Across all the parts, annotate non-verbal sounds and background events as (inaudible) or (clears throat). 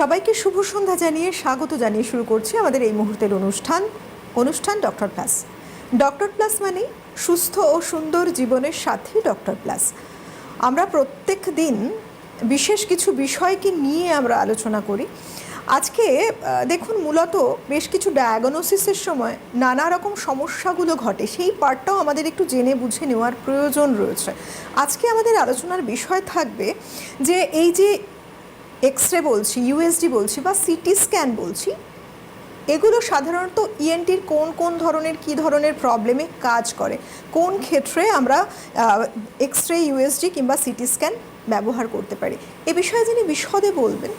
সবাইকে শুভ সন্ধ্যা জানিয়ে স্বাগত জানিয়ে শুরু করছি আমাদের এই মুহূর্তের অনুষ্ঠান। অনুষ্ঠান ডক্টর প্লাস। ডক্টর প্লাস মানে সুস্থ ও সুন্দর জীবনের সাথে ডক্টর প্লাস। আমরা প্রত্যেক দিন বিশেষ কিছু বিষয়কে নিয়ে আমরা আলোচনা করি। আজকে দেখুন, মূলত বেশ কিছু ডায়াগনোসিসের সময় নানা রকম সমস্যাগুলো ঘটে। সেই পার্টটাও আমাদের একটু জেনে বুঝে নেওয়ার প্রয়োজন রয়েছে। আজকে আমাদের আলোচনার বিষয় থাকবে যে এই যে এক্স রে বলছি ইউএসডি বলছি বা সিটি স্ক্যান বলছি, এগুলো সাধারণত ইএনটির কোন কোন ধরনের, কি ধরনের প্রবলেমে কাজ করে, কোন ক্ষেত্রে আমরা এক্স রে ইউএসডি কিংবা সিটি স্ক্যান ব্যবহার করতে পারি। এ বিষয়ে যিনি বিশদে বলবেন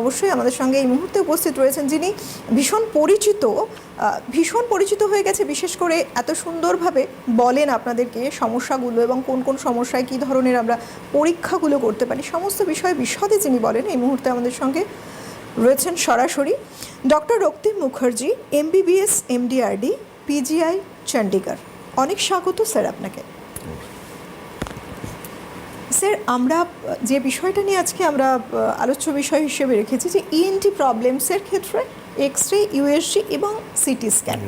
অবশ্যই আমাদের সঙ্গে এই মুহূর্তে উপস্থিত রয়েছেন যিনি ভীষণ পরিচিত ভীষণ পরিচিত হয়ে গেছে, বিশেষ করে এত সুন্দরভাবে বলেন আপনাদেরকে সমস্যাগুলো এবং কোন কোন সমস্যায় কী ধরনের আমরা পরীক্ষাগুলো করতে পারি, সমস্ত বিষয়ে বিশদে যিনি বলেন এই মুহূর্তে আমাদের সঙ্গে রয়েছেন সরাসরি। Doctor Raktim Mukherjee, MBBS, MDRD, PGI Chandigarh অনেক স্বাগত স্যার আপনাকে। স্যার আমরা যে বিষয়টা নিয়ে আজকে আমরা আলোচ্য বিষয় হিসেবে রেখেছি যে E ইএনটি প্রবলেমসের ক্ষেত্রে এক্স রে ইউএসজি এবং সিটি স্ক্যান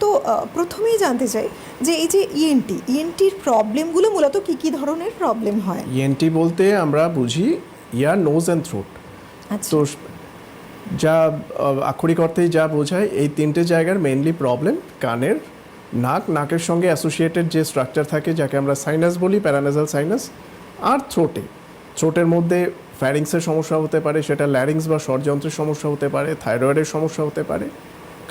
তো প্রথমেই জানতে চাই যে এই যে E ইএনটি ইএনটির প্রবলেমগুলো মূলত কী কী ধরনের প্রবলেম হয়? ইএনটি E বলতে আমরা বুঝি ইয়ার নোজ অ্যান্ড থ্রোট তো যা আক্ষরিক অর্থেই যা বোঝায় এই তিনটে জায়গার মেনলি প্রবলেম কানের নাক নাকের সঙ্গে অ্যাসোসিয়েটেড যে স্ট্রাকচার থাকে যাকে আমরা সাইনাস বলি প্যারানাজাল সাইনাস আর থ্রোটে। থ্রোটের মধ্যে ফ্যারিংসের সমস্যা হতে পারে সেটা ল্যারিংস বা স্বরযন্ত্রের সমস্যা হতে পারে থাইরয়েডের সমস্যা হতে পারে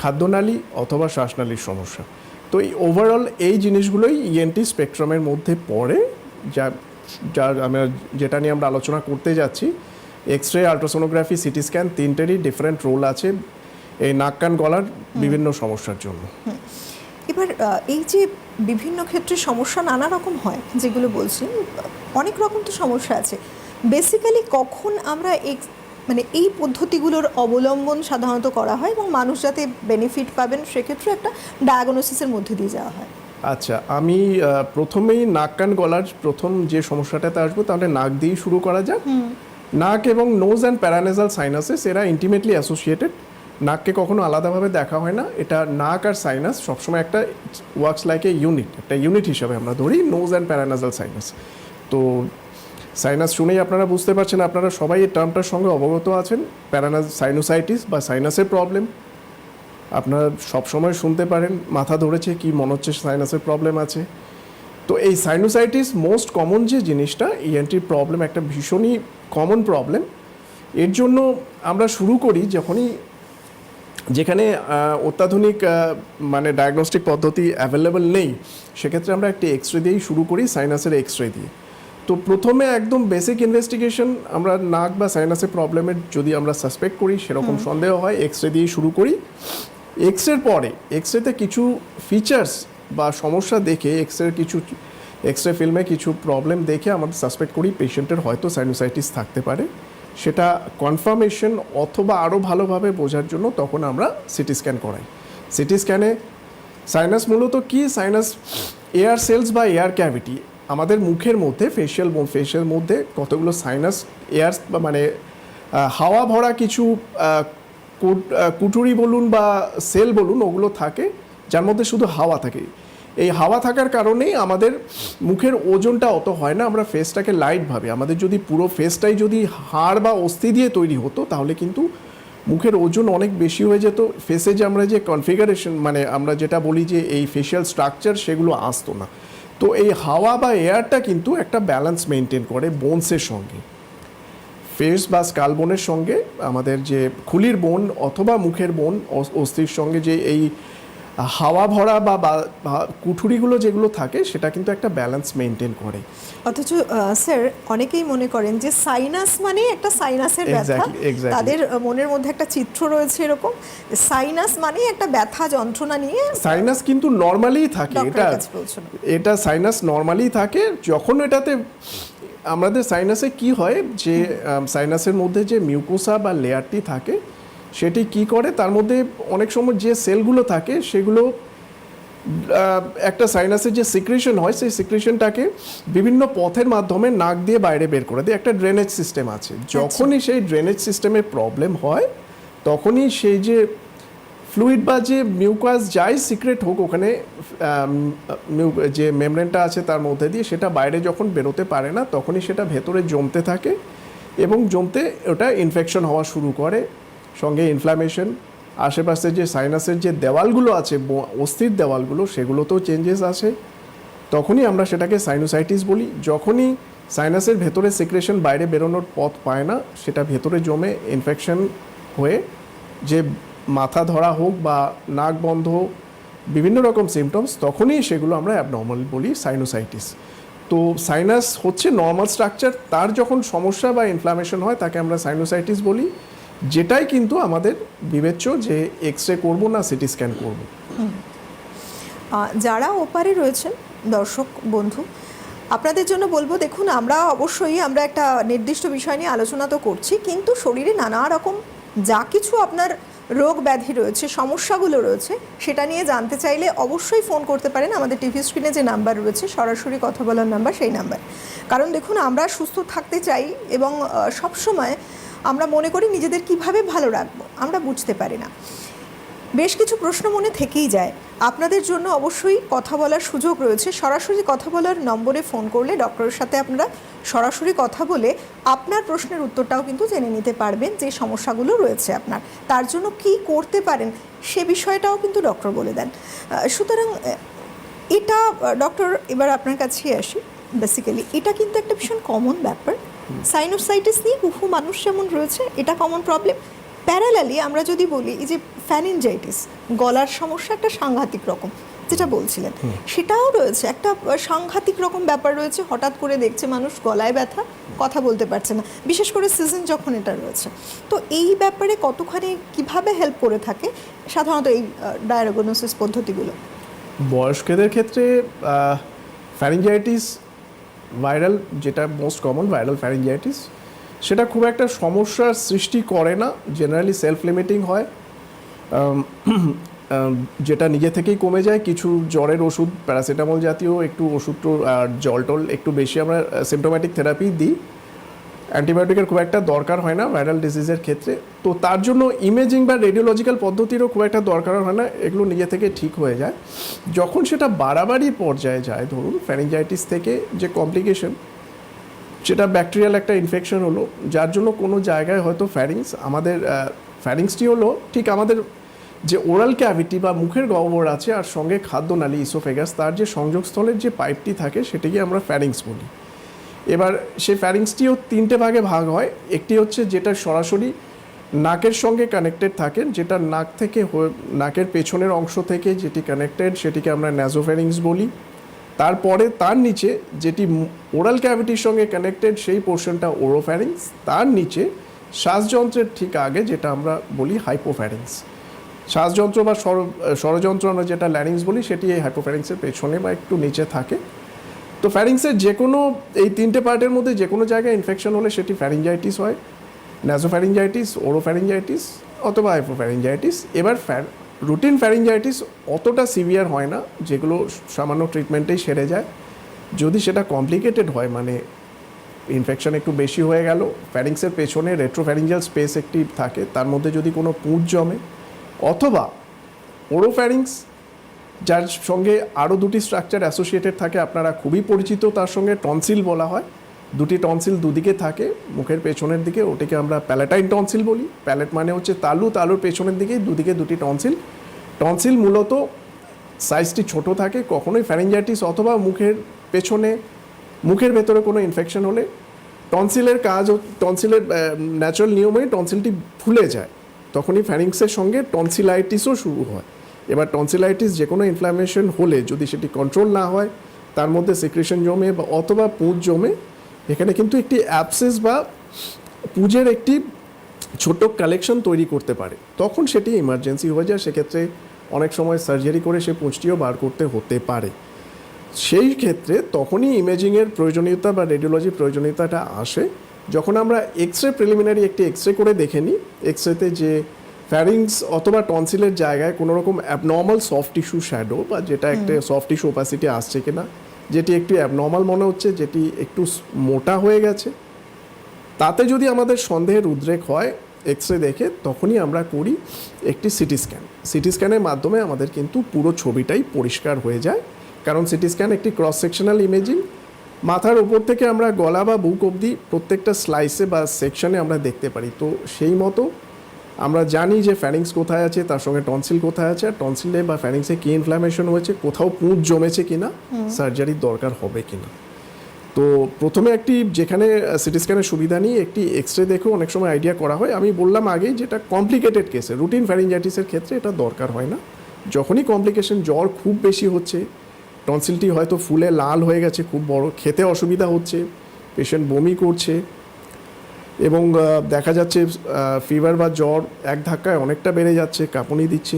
খাদ্যনালী অথবা শ্বাসনালীর সমস্যা। তো এই ওভারঅল এই জিনিসগুলোই ইএনটি স্পেকট্রামের মধ্যে পড়ে যা যা আমরা যেটা নিয়ে আমরা আলোচনা করতে যাচ্ছি। X ray ultrasonography CT scan তিনটেরই different role আছে এই নাক কান গলার বিভিন্ন সমস্যার জন্য। এবার এই যে বিভিন্ন ক্ষেত্রে সমস্যা নানা রকম হয় যেগুলো বলছি অনেক রকম তো সমস্যা আছে। বেসিক্যালি কখন আমরা ex- মানে এই পদ্ধতিগুলোর অবলম্বন সাধারণত করা হয় এবং মানুষ যাতে বেনিফিট পাবেন সেক্ষেত্রে একটা ডায়াগনোসিসের মধ্যে দিয়ে যাওয়া হয়। আচ্ছা আমি প্রথমেই নাক কান গলার প্রথম যে সমস্যাটাতে আসব তাহলে নাক দিয়েই শুরু করা যাক। নাক এবং নোজ অ্যান্ড প্যারানেজাল সাইনাসেস এরা ইন্টিমেটলি অ্যাসোসিয়েটেড নাককে কখনো আলাদাভাবে দেখা হয় না। এটা নাক আর সাইনাস সবসময় একটা ওয়ার্কস লাইক এ ইউনিট একটা ইউনিট হিসাবে আমরা ধরি নোজ অ্যান্ড প্যারানেজাল সাইনাস তো সাইনাস শুনেই আপনারা বুঝতে পারছেন, আপনারা সবাই এই টার্মটার সঙ্গে অবগত আছেন প্যারানাজ সাইনোসাইটিস বা সাইনাসের প্রবলেম আপনারা সবসময় শুনতে পারেন, মাথা ধরেছে কি, মনে হচ্ছে সাইনাসের প্রবলেম আছে। তো এই সাইনোসাইটিস মোস্ট কমন যে জিনিসটা ইএনটির প্রবলেম একটা ভীষণই কমন প্রবলেম এর জন্য আমরা শুরু করি যখনই যেখানে অত্যাধুনিক মানে ডায়াগনস্টিক পদ্ধতি অ্যাভেলেবল নেই সেক্ষেত্রে আমরা একটি এক্স রে দিয়েই শুরু করি সাইনাসের এক্স রে দিয়ে। তো প্রথমে একদম বেসিক ইনভেস্টিগেশন আমরা নাক বা সাইনাসের প্রবলেমের যদি আমরা সাসপেক্ট করি সেরকম সন্দেহ হয় এক্স রে দিয়েই শুরু করি। এক্স রের পরে এক্স রেতে কিছু ফিচার্স বা সমস্যা দেখে এক্স রের কিছু এক্স রে ফিল্মে কিছু প্রবলেম দেখে আমাদের সাসপেক্ট করি পেশেন্টের হয়তো সাইনোসাইটিস থাকতে পারে। সেটা কনফার্মেশন অথবা আরও ভালোভাবে বোঝার জন্য তখন আমরা সিটি স্ক্যান করাই। সিটি স্ক্যানে সাইনাস মূলত কি? সাইনাস এয়ার সেলস বা এয়ার ক্যাভিটি আমাদের মুখের মধ্যে ফেশিয়াল ফেশিয়াল মধ্যে কতগুলো সাইনাস এয়ার মানে হাওয়া ভরা কিছু কুটুরি বলুন বা সেল বলুন, ওগুলো থাকে, যার মধ্যে শুধু হাওয়া থাকে। এই হাওয়া থাকার কারণেই আমাদের মুখের ওজনটা অত হয় না, আমরা ফেসটাকে লাইট ভাবে। আমাদের যদি পুরো ফেসটাই যদি হাড় বা অস্থি দিয়ে তৈরি হতো, তাহলে কিন্তু মুখের ওজন অনেক বেশি হয়ে যেত। ফেসে যে আমরা যে কনফিগারেশন মানে আমরা যেটা বলি যে এই ফেশিয়াল স্ট্রাকচার সেগুলো আসতো না। তো এই হাওয়া বা এয়ারটা কিন্তু একটা ব্যালেন্স মেনটেন করে বোনসের সঙ্গে। ফেস বা স্কাল বোনের সঙ্গে আমাদের যে খুলির বোন অথবা মুখের বোন অস্থির সঙ্গে যে এই হাওয়া ভরা বা কুঠুরিগুলো যেগুলো থাকে সেটা কিন্তু একটা ব্যালেন্স মেনটেন করে। অথচ স্যার অনেকেই মনে করেন যে সাইনাস মানে একটা সাইনাসের ব্যথা. তাদের মনের মধ্যে একটা চিত্র রয়েছে এরকম। সাইনাস মানে একটা ব্যথা যন্ত্রণা নিয়ে সাইনাস কিন্তু নর্মালি থাকে এটা এটা সাইনাস নর্মালি থাকে যখন এটাতে আমাদের সাইনাসে কি হয় যে সাইনাসের মধ্যে যে মিউকোসা বা লেয়ারটি থাকে সেটি কি করে? তার মধ্যে অনেক সময় যে সেলগুলো থাকে সেগুলো একটা সাইনাসের যে সিক্রেশন হয় সেই সিক্রেশনটাকে বিভিন্ন পথের মাধ্যমে নাক দিয়ে বাইরে বের করে দেয়। একটা ড্রেনেজ সিস্টেম আছে। যখনই সেই ড্রেনেজ সিস্টেমে প্রবলেম হয় তখনই সেই যে ফ্লুইড বা যে মিউকাস যাই সিক্রেট হোক ওখানে যে মেমব্রেনটা আছে তার মধ্যে দিয়ে সেটা বাইরে যখন বেরোতে পারে না তখনই সেটা ভেতরে জমতে থাকে এবং জমতে ওটা ইনফেকশন হওয়া শুরু করে। সঙ্গে ইনফ্ল্যামেশন আশেপাশে যে সাইনাসের যে দেওয়ালগুলো আছে অস্থির দেওয়ালগুলো, সেগুলোতেও চেঞ্জেস আসে। তখনই আমরা সেটাকে সাইনোসাইটিস বলি। যখনই সাইনাসের ভেতরে সিক্রেশন বাইরে বেরোনোর পথ পায় না, সেটা ভেতরে জমে ইনফেকশন হয়ে যে মাথা ধরা হোক বা নাক বন্ধ বিভিন্ন রকম সিমটমস তখনই সেগুলো আমরা অ্যাবনর্মাল বলি সাইনোসাইটিস তো সাইনাস হচ্ছে নর্মাল স্ট্রাকচার তার যখন সমস্যা বা ইনফ্লামেশন হয়, তাকে আমরা সাইনোসাইটিস বলি। যেটাই কিন্তু আমাদের বিবেচ্য যে এক্স রে করব না সিটি স্ক্যান করব। যারা ওপারে রয়েছেন, দর্শক, বন্ধু, আপনাদের জন্য বলব, দেখুন, আমরা অবশ্যই আমরা একটা নির্দিষ্ট বিষয় নিয়ে আলোচনা তো করছি, কিন্তু শরীরে নানা রকম যা কিছু আপনার রোগ ব্যাধি রয়েছে, সমস্যাগুলো রয়েছে, সেটা নিয়ে জানতে চাইলে অবশ্যই ফোন করতে পারেন। আমাদের টিভি স্ক্রিনে যে নাম্বার রয়েছে, সরাসরি কথা বলার নাম্বার, সেই নাম্বার। কারণ দেখুন, আমরা সুস্থ থাকতে চাই এবং সব সময় আমরা মনে করি নিজেদের কীভাবে ভালো রাখব, আমরা বুঝতে পারি না। বেশ কিছু প্রশ্ন মনে থেকেই যায়। আপনাদের জন্য অবশ্যই কথা বলার সুযোগ রয়েছে। সরাসরি কথা বলার নম্বরে ফোন করলে ডক্টরের সাথে আপনারা সরাসরি কথা বলে আপনার প্রশ্নের উত্তরটাও কিন্তু জেনে নিতে পারবেন যে সমস্যাগুলো রয়েছে আপনার। তার জন্য কি করতে পারেন সে বিষয়টাও কিন্তু ডক্টর বলে দেন। সুতরাং এটা ডক্টর, এবার আপনার কাছেই আসি। বেসিক্যালি এটা কিন্তু একটা ভীষণ কমন ব্যাপার। সাইনোসাইটিস নিয়ে বহু মানুষ যেমন রয়েছে এটা কমন প্রবলেম প্যারালালি আমরা যদি বলি এই যে ফ্যানিনজাইটিস গলার সমস্যা একটা সাংঘাতিক রকম যেটা বলছিলেন। সেটাও রয়েছে একটা সাংঘাতিক রকম ব্যাপার রয়েছে হঠাৎ করে দেখছে মানুষ গলায় ব্যথা কথা বলতে পারছে না। বিশেষ করে সিজন যখন এটা রয়েছে। তো এই ব্যাপারে কতখানি কীভাবে হেল্প করে থাকে? সাধারণত এই ডায়াগনোসিস পদ্ধতিগুলো। বয়স্কদের ক্ষেত্রে ফ্যারিঞ্জাইটিস ভাইরাল, যেটা মোস্ট কমন ভাইরাল ফ্যারেঞ্জাইটিস সেটা খুব একটা সমস্যার সৃষ্টি করে না জেনারেলি সেলফ লিমিটিং হয় (clears throat) যেটা নিজে থেকেই কমে যায়, কিছু জ্বরের ওষুধ প্যারাসিটামল জাতীয় একটু ওষুধ, আর জল টল একটু বেশি আমরা সিমটোম্যাটিক থেরাপি দিই। অ্যান্টিবায়োটিকের খুব একটা দরকার হয় না ভাইরাল ডিজিজের ক্ষেত্রে। তো তার জন্য ইমেজিং বা রেডিওলজিক্যাল পদ্ধতিরও খুব একটা দরকার হয় না, এগুলো নিজে থেকে ঠিক হয়ে যায়। যখন সেটা বাড়াবাড়ি পর্যায়ে যায়, ধরুন ফ্যারিঞ্জাইটিস থেকে যে কমপ্লিকেশন সেটা ব্যাকটেরিয়াল একটা ইনফেকশন হলো, যার জন্য কোনো জায়গায় হয়তো ফ্যারিংস আমাদের ফ্যারিংসটি হলো ঠিক আমাদের যে ওরাল ক্যাভিটি বা মুখের গহ্বর আছে আর সঙ্গে খাদ্য খাদ্যনালী ইসোফেগাস তার যে সংযোগস্থলের যে পাইপটি থাকে, সেটিকে আমরা ফ্যারিংস বলি। এবার সেই ফ্যারিংসটিও তিনটে ভাগে ভাগ হয়। একটি হচ্ছে যেটা সরাসরি নাকের সঙ্গে কানেক্টেড থাকে, যেটা নাক থেকে নাকের পেছনের অংশ থেকে যেটি কানেক্টেড সেটিকে আমরা ন্যাজোফ্যারিংস বলি। তারপরে তার নিচে যেটি ওরাল ক্যাভিটির সঙ্গে কানেক্টেড সেই পোর্শনটা ওরোফ্যারিংস তার নিচে শ্বাসযন্ত্রের ঠিক আগে যেটা আমরা বলি হাইপোফ্যারিংস শ্বাসযন্ত্র বা স্বরযন্ত্র আমরা যেটা ল্যারিংস বলি, সেটি এই হাইপোফ্যারিংসের পেছনে বা একটু নিচে থাকে। তো ফ্যারিংসের যে কোনো এই তিনটে পার্টের মধ্যে যে কোনো জায়গায় ইনফেকশন হলে সেটি ফ্যারিঞ্জাইটিস হয় ন্যাজোফ্যারিঞ্জাইটিস ওরোফ্যারিঞ্জাইটিস অথবা হাইপোফ্যারিঞ্জাইটিস এবার ফ্যার রুটিন ফ্যারিঞ্জাইটিস অতটা সিভিয়ার হয় না, যেগুলো সামান্য ট্রিটমেন্টেই সেরে যায়। যদি সেটা কমপ্লিকেটেড হয় মানে ইনফেকশন একটু বেশি হয়ে গেল ফ্যারিংসের পেছনে রেট্রোফ্যারিঞ্জাল স্পেস একটি থাকে, তার মধ্যে যদি কোনো পুঁজ জমে, অথবা ওরোফ্যারিংস যার সঙ্গে আরও দুটি স্ট্রাকচার অ্যাসোসিয়েটেড থাকে, আপনারা খুবই পরিচিত তার সঙ্গে টনসিল বলা হয়। দুটি টনসিল দুদিকে থাকে, মুখের পেছনের দিকে, ওটিকে আমরা প্যালেটাইন টনসিল বলি। প্যালেট মানে হচ্ছে তালু, তালুর পেছনের দিকে, দুদিকে দুটি টনসিল টনসিল মূলত সাইজটি ছোট থাকে, কখনোই ফ্যারিঞ্জাইটিস অথবা মুখের পেছনে, মুখের ভেতরে কোনো ইনফেকশন হলে। টনসিলের কাজ টনসিলের ন্যাচারাল নিয়মে টনসিলটি ফুলে যায়। তখনই ফ্যারিংসের সঙ্গে টনসিলাইটিসও শুরু হয়। এবার টনসিলাইটিস যে কোনো ইনফ্লামেশন হলে যদি সেটি কন্ট্রোল না হয়, তার মধ্যে সিক্রেশন জমে বা অথবা পুঁজ জমে, এখানে কিন্তু একটি অ্যাপসেস বা পুঁজের একটি ছোট কালেকশন তৈরি করতে পারে। তখন সেটি ইমার্জেন্সি হয়ে যায়, সেক্ষেত্রে অনেক সময় সার্জারি করে সে পুঁজটিও বার করতে হতে পারে। সেই ক্ষেত্রে তখনই ইমেজিংয়ের প্রয়োজনীয়তা বা রেডিওলজির প্রয়োজনীয়তাটা আসে। যখন আমরা এক্স রে প্রিলিমিনারি একটি এক্স রে করে দেখে নিই এক্স রেতে যে ফ্যারিংস অথবা টনসিলের জায়গায় কোনো রকম অ্যাবনর্মাল সফট টিস্যু শ্যাডো বা যেটা একটা সফট টিস্যু ওপাসিটি আসছে কিনা যেটি একটু অ্যাবনর্মাল মনে হচ্ছে যেটি একটু মোটা হয়ে গেছে তাতে যদি আমাদের সন্দেহের উদ্রেক হয় এক্স রে দেখে তখনই আমরা করি একটি সিটি স্ক্যান সিটি স্ক্যানের মাধ্যমে আমাদের কিন্তু পুরো ছবিটাই পরিষ্কার হয়ে যায় কারণ সিটি স্ক্যান একটি ক্রস সেকশনাল ইমেজিং মাথার ওপর থেকে আমরা গলা বা বুক অবধি প্রত্যেকটা স্লাইসে বা সেকশনে আমরা দেখতে পারি। তো সেই মতো আমরা জানি যে ফ্যারিংস কোথায় আছে তার সঙ্গে টনসিল কোথায় আছে আর টনসিলে বা ফ্যারিংসে কী ইনফ্ল্যামেশন হয়েছে কোথাও পুঁজ জমেছে কিনা সার্জারির দরকার হবে কিনা। তো প্রথমে একটি যেখানে সিটি স্ক্যানের সুবিধা নিয়ে একটি এক্স রে দেখেও অনেক সময় আইডিয়া করা হয়। আমি বললাম আগেই যেটা কমপ্লিকেটেড কেসে রুটিন ফ্যারিঞ্জাইটিসের ক্ষেত্রে এটা দরকার হয় না। যখনই কমপ্লিকেশন জ্বর খুব বেশি হচ্ছে টনসিলটি হয়তো ফুলে লাল হয়ে গেছে খুব বড় খেতে অসুবিধা হচ্ছে পেশেন্ট বমি করছে এবং দেখা যাচ্ছে ফিভার বা জ্বর এক ধাক্কায় অনেকটা বেড়ে যাচ্ছে কাঁপুনি দিচ্ছে।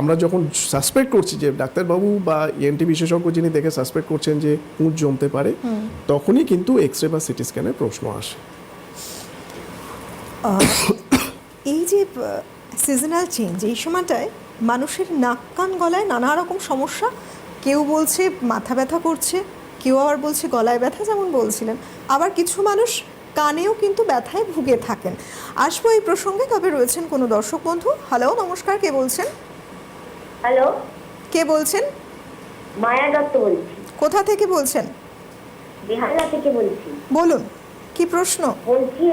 আমরা যখন সাসপেক্ট করছি যে ডাক্তারবাবু বা ইএনটি বিশেষজ্ঞ যিনি দেখে সাসপেক্ট করছেন যে পুঁজ জমতে পারে তখনই কিন্তু এক্স রে বা সিটি স্ক্যানের প্রশ্ন আসে। এই যে সিজনাল চেঞ্জ এই সময়টায় মানুষের নাক কান গলায় নানা রকম সমস্যা। কেউ বলছে মাথা ব্যথা করছে কেউ আবার বলছে গলায় ব্যথা যেমন বলছিলেন। আবার কিছু মানুষ কানেও কিন্তু ব্যথায় ভুগে থাকেন। আসব এই প্রসঙ্গে তবে রয়েছেন কোনো দর্শক বন্ধু? হ্যালো নমস্কার কে বলছেন? হ্যালো কে বলছেন? মায়া দত্ত বলছি। কোথা থেকে বলছেন? বেহালা থেকে বলছি। বলুন কি প্রশ্ন? বলছি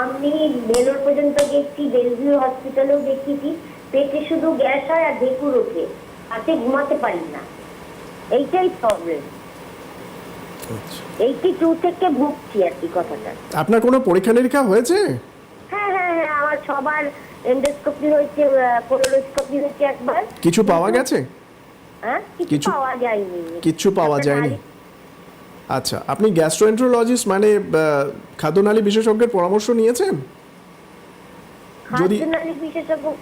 আমি বেলোর পর্যন্ত গেছি বেলভিউ হসপিটালেও দেখিয়েছি পেটে শুধু গ্যাস হয় আর ঢেকুর ওঠে। রাতে ঘুমাতে পারি না। এইটাই প্রবলেম এইটি টু থেকে ভুগছি আর কি কথাটা। আপনার কোনো পরীক্ষা নিরীক্ষা হয়েছে? হ্যাঁ হ্যাঁ হ্যাঁ আমার সবার এন্ডোস্কোপি হয়েছে কোলোস্কোপি হয়েছে একবার। কিছু পাওয়া গেছে? হ্যাঁ কিছু কিছু- পাওয়া যায়নি। কিচ্ছু পাওয়া যায়নি। আচ্ছা আপনি গ্যাস্ট্রোএন্ট্রোলজিস্ট মানে খাদ্যনালী বিশেষজ্ঞের পরামর্শ নিয়েছেন? যদি- বিশেষজ্ঞ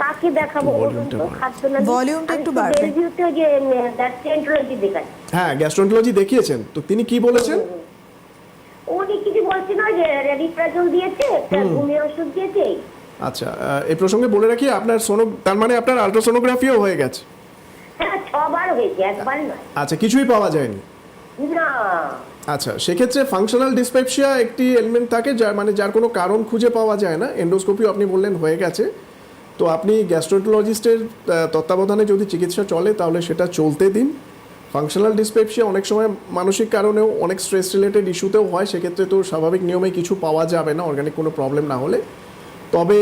কাকে দেখাবো? ভলিউমটা একটু বাড়বে। যে গ্যাস্ট্রোএন্টারোলজি দেখাচ্ছি। হ্যাঁ গ্যাস্ট্রোএন্ট্রোলজি দেখিয়েছেন। তো তিনি কি বলেছেন? উনি কিছু বলছে না যে রেডিপ্রাজল দিয়েছে একটা ঘুমের ওষুধ দিয়েছে। আচ্ছা এই প্রসঙ্গে বলে রাখি আপনার সোনো তার মানে আপনার আলট্রাসোনোগ্রাফিও হয়ে গেছে। হ্যাঁ ছবার হয়েছে একবার নয়। আচ্ছা কিছুই পাওয়া যায়নি। না। আচ্ছা সেক্ষেত্রে ফাংশনাল ডিসপেপসিয়া একটি এলিমেন্ট থাকে যার মানে যার কোনো কারণ খুঁজে পাওয়া যায় না। এন্ডোস্কোপিও আপনি বললেন হয়ে গেছে। তো আপনি গ্যাস্ট্রোন্টোলজিস্টের তত্ত্বাবধানে যদি চিকিৎসা চলে, তাহলে সেটা চলতে দিন। ফাংশনাল ডিসপেপসিয়া অনেক সময় মানসিক কারণেও অনেক স্ট্রেস রিলেটেড ইস্যুতেও হয়, সেক্ষেত্রে তো স্বাভাবিক নিয়মে কিছু পাওয়া যাবে না অর্গানিক কোনো প্রবলেম না হলে। তবে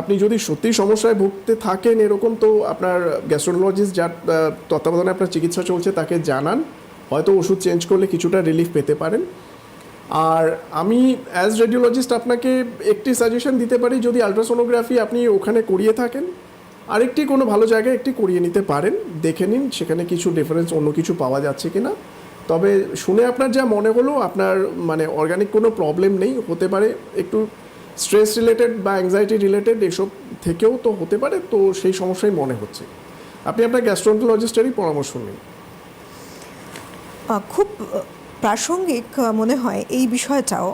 আপনি যদি সত্যিই সমস্যায় ভুগতে থাকেন, এরকম তো আপনার গ্যাস্ট্রোলজিস্ট যার তত্ত্বাবধানে আপনার চিকিৎসা চলছে তাকে জানান। হয়তো ওষুধ চেঞ্জ করলে কিছুটা রিলিফ পেতে পারেন। আর আমি অ্যাজ রেডিওলজিস্ট আপনাকে একটি সাজেশন দিতে পারি, যদি আলট্রাসোনোগ্রাফি আপনি ওখানে করিয়ে থাকেন, আরেকটি কোনো ভালো জায়গায় একটি করিয়ে নিতে পারেন, দেখে নিন সেখানে কিছু ডিফারেন্স অন্য কিছু পাওয়া যাচ্ছে কি না তবে শুনে আপনার যা মনে হলো, আপনার মানে অর্গানিক কোনো প্রবলেম নেই, হতে পারে একটু স্ট্রেস রিলেটেড বা অ্যাংজাইটি রিলেটেড এসব থেকেও তো হতে পারে, তো সেই সমস্যাই মনে হচ্ছে। আপনি আপনার গ্যাস্ট্রোন্টোলজিস্টেরই পরামর্শ নিন। খুব প্রাসঙ্গিক মনে হয় এই বিষয়টাও।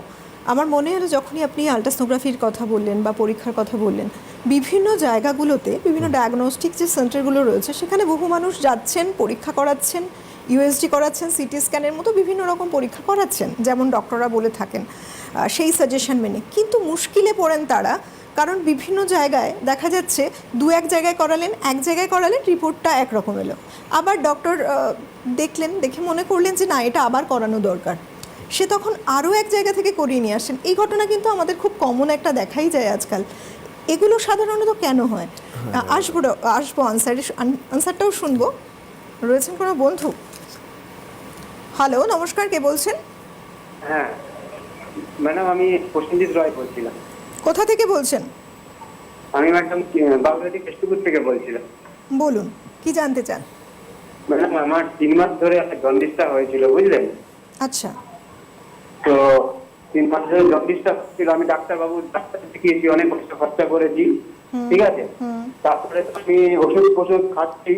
আমার মনে হলো যখনই আপনি আলট্রাসোনোগ্রাফির কথা বললেন বা পরীক্ষার কথা বললেন বিভিন্ন জায়গাগুলোতে বিভিন্ন ডায়াগনস্টিক যে সেন্টারগুলো রয়েছে সেখানে বহু মানুষ যাচ্ছেন পরীক্ষা করাচ্ছেন ইউএসডি করাচ্ছেন সিটি স্ক্যানের মতো বিভিন্ন রকম পরীক্ষা করাচ্ছেন যেমন ডক্টররা বলে থাকেন সেই সাজেশন মেনে। কিন্তু মুশকিলে পড়েন তারা কারণ বিভিন্ন জায়গায় দেখা যাচ্ছে দু এক জায়গায় করালেন এক জায়গায় করালেন রিপোর্টটা একরকম এলো। আবার ডক্টর দেখলেন দেখে মনে করলেন যে না এটা আবার করানো দরকার। সে তখন আরও এক জায়গা থেকে করিয়ে নিয়ে আসেন। এই ঘটনা কিন্তু আমাদের খুব কমন একটা দেখাই যায় আজকাল। এগুলো সাধারণত কেন হয়? আসব ড- আসব আনসারে আনসারটাও শুনব। রয়েছেন কোনো বন্ধু? হ্যালো নমস্কার কে বলছেন? হ্যাঁ ম্যাডাম আমি প্রসেনজিৎ রয় বলছিলাম। কোথা থেকে বলছেন? আমি ম্যাডাম বাংলাদেশ কেষ্টপুর থেকে বলছিলাম। বলুন কি জানতে চান? ম্যাডাম আমার তিন মাস ধরে একটা জন্ডিসটা হয়েছিল বুঝলেন? আচ্ছা। তো তিন মাস ধরে জন্ডিসটা হচ্ছিল আমি ডাক্তারবাবু ডাক্তার দেখিয়েছি অনেক কষ্ট খরচা করেছি ঠিক আছে? তারপরে আমি ওষুধ ফষুধ খাচ্ছি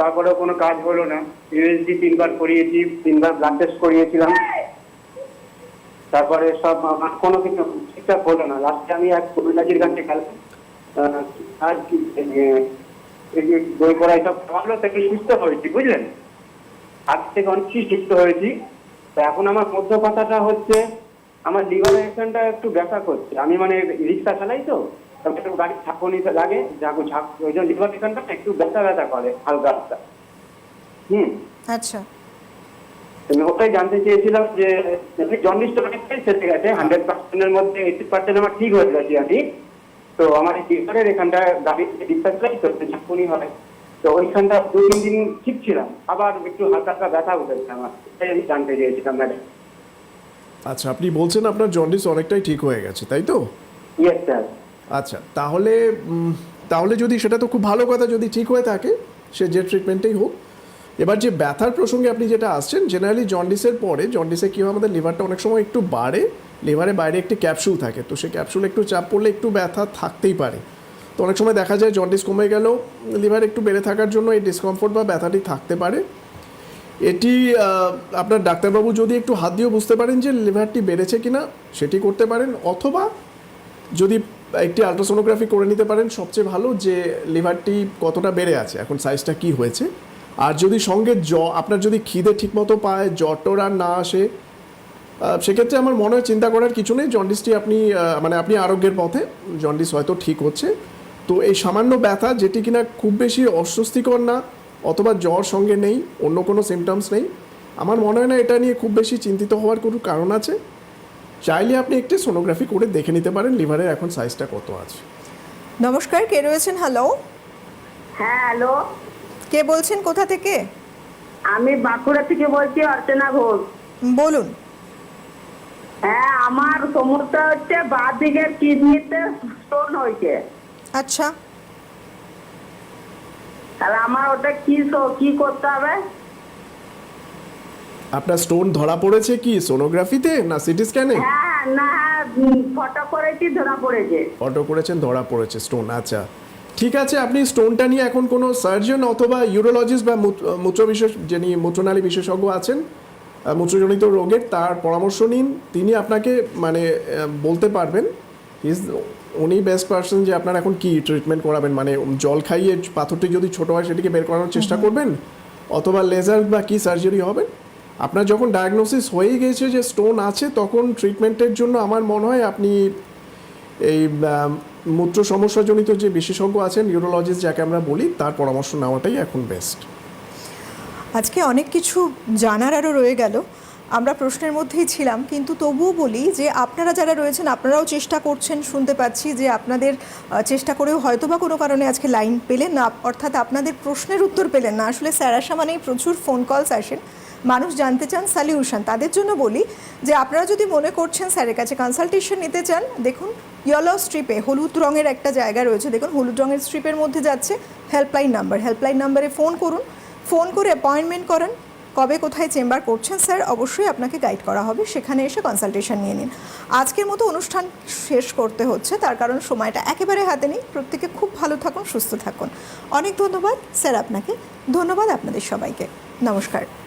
তারপরেও কোনো কাজ হলো না। ইউএসডি তিনবার করিয়েছি তিনবার ব্লাড টেস্ট করিয়েছিলাম। তারপরে সব আমার কোনো কিছু ঠিকঠাক হলো না। লাস্টে আমি এক কবিরাজির কাছে গেলাম আর কি বই পড়া, এসব খাওয়ালো থেকে সুস্থ হয়েছি, বুঝলেন? আজ থেকে অনেক সুস্থ হয়েছি। তো এখন আমার মধ্য কথাটা হচ্ছে, আমার লিভারের এখানটা একটু ব্যথা করছে। আমি মানে রিক্সা চালাই তো একটু গাড়ি ঝাঁকুনি লাগে ওই জন্য লিভার এখানটা একটু ব্যথা ব্যথা করে হালকা হালকা হুম? আচ্ছা। আমি ওটাই জানতে চেয়েছিলাম যে জন্ডিসটা অনেকটাই সেরে গেছে হান্ড্রেড পার্সেন্টের মধ্যে এইটি পার্সেন্ট আমার ঠিক হয়ে গেছে আমি তো আমার এই লিভারের এখানটা গাড়ি ডিসচার্জ চাই তো ঝাঁকুনি হয় তো ওইখানটা দু তিন দিন ঠিক ছিলাম। আবার একটু হালকা হালকা ব্যথা উঠেছে আমার এটাই আমি জানতে চেয়েছিলাম ম্যাডাম আচ্ছা আপনি বলছেন আপনার জন্ডিস অনেকটাই ঠিক হয়ে গেছে তাই তো? ইয়েস স্যার আচ্ছা তাহলে তাহলে যদি সেটা তো খুব ভালো কথা যদি ঠিক হয়ে থাকে সে যে ট্রিটমেন্টেই হোক এবার যে ব্যথার প্রসঙ্গে আপনি যেটা আসছেন জেনারেলি জন্ডিসের পরে জন্ডিসে কী হয়, আমাদের লিভারটা অনেক সময় একটু বাড়ে লিভারে বাইরে একটি ক্যাপসুল থাকে। তো সেই ক্যাপসুলে একটু চাপ পড়লে একটু ব্যথা থাকতেই পারে। তো অনেক সময় দেখা যায় জন্ডিস কমে গেলেও লিভার একটু বেড়ে থাকার জন্য এই ডিসকমফোর্ট বা ব্যথাটি থাকতে পারে। এটি আপনার ডাক্তারবাবু যদি একটু হাত দিয়েও বুঝতে পারেন যে লিভারটি বেড়েছে কি না সেটি করতে পারেন। অথবা যদি একটি আলট্রাসোনোগ্রাফি করে নিতে পারেন, সবচেয়ে ভালো যে লিভারটি কতটা বেড়ে আছে, এখন সাইজটা কি হয়েছে। আর যদি সঙ্গে জ আপনার যদি খিদে ঠিকমতো পায় জ্বর টর আর না আসে সেক্ষেত্রে আমার মনে হয় চিন্তা করার কিছু নেই। জন্ডিসটি আপনি মানে আপনি আরোগ্যের পথে জন্ডিস হয়তো ঠিক হচ্ছে। তো এই সামান্য ব্যথা যেটি কিনা খুব বেশি অস্বস্তিকর না অথবা জ্বর সঙ্গে নেই অন্য কোনো সিমটমস নেই আমার মনে হয় না এটা নিয়ে খুব বেশি চিন্তিত হওয়ার কোনো কারণ আছে। চাইলে আপনি একটি সোনোগ্রাফি করে দেখে নিতে পারেন লিভারের এখন সাইজটা কত আছে। নমস্কার কে রয়েছেন? হ্যালো হ্যাঁ হ্যালো কে বলছেন কোথা থেকে? আমি বাঁকুড়া থেকে বলছি অর্চনা ঘোষ। বলুন। হ্যাঁ আমার সমস্যা হচ্ছে বাঁ দিকের কিডনিতে স্টোন হয়েছে। আচ্ছা। তাহলে আমার ওটা কি কি করতে হবে? আপনার স্টোন ধরা পড়েছে কি সোনোগ্রাফিতে না সিটি স্ক্যানে হ্যাঁ না ফটো করেছি ধরা পড়েছে। ফটো করেছেন ধরা পড়েছে স্টোন আচ্ছা। ঠিক আছে আপনি স্টোনটা নিয়ে এখন কোনো সার্জন অথবা ইউরোলজিস্ট বা মূত্র বিশেষ যিনি মূত্রনালী বিশেষজ্ঞ আছেন মূত্রজনিত রোগের তার পরামর্শ নিন। তিনি আপনাকে মানে বলতে পারবেন ইজ উনি বেস্ট পার্সন যে আপনার এখন কি ট্রিটমেন্ট করাবেন। মানে জল খাইয়ে পাথরটি যদি ছোট হয় সেটিকে বের করানোর চেষ্টা করবেন অথবা লেজার বা কি সার্জারি হবে। আপনার যখন ডায়াগনোসিস হয়ে গেছে যে স্টোন আছে তখন ট্রিটমেন্টের জন্য আমার মনে হয় আপনি এই মূত্র সমস্যাজনিত যে বিশেষজ্ঞ আছেন ইউরোলজিস্ট যাকে আমরা বলি, তার পরামর্শ নেওয়াটাই এখন বেস্ট আজকে অনেক কিছু জানার আরও রয়ে গেল। আমরা প্রশ্নের মধ্যেই ছিলাম, কিন্তু তবুও বলি যে আপনারা যারা রয়েছেন, আপনারাও চেষ্টা করছেন, শুনতে পাচ্ছি যে আপনাদের চেষ্টা করেও হয়তো বা কোনো কারণে আজকে লাইন পেলেন না, অর্থাৎ আপনাদের প্রশ্নের উত্তর পেলেন না। আসলে স্যারাসা মানেই প্রচুর ফোন কলস আসেন। মানুষ জানতে চান সলিউশন তাদের জন্য বলি যে আপনারা যদি মনে করছেন স্যারের কাছে কনসালটেশন নিতে চান, দেখুন ইয়েলো স্ট্রিপে হলুদ রঙের একটা জায়গা রয়েছে। দেখুন, হলুদ রঙের স্ট্রিপের মধ্যে যাচ্ছে হেল্পলাইন নাম্বার হেল্পলাইন নাম্বারে ফোন করুন। ফোন করে অ্যাপয়েন্টমেন্ট করেন। কবে কোথায় চেম্বার করছেন স্যার, অবশ্যই আপনাকে গাইড করা হবে। সেখানে এসে কনসালটেশন নিয়ে নিন। আজকের মতো অনুষ্ঠান শেষ করতে হচ্ছে, তার কারণ সময়টা একেবারে হাতে নেই। প্রত্যেকে খুব ভালো থাকুন, সুস্থ থাকুন। অনেক ধন্যবাদ। স্যার আপনাকে, ধন্যবাদ আপনাদের সবাইকে। নমস্কার।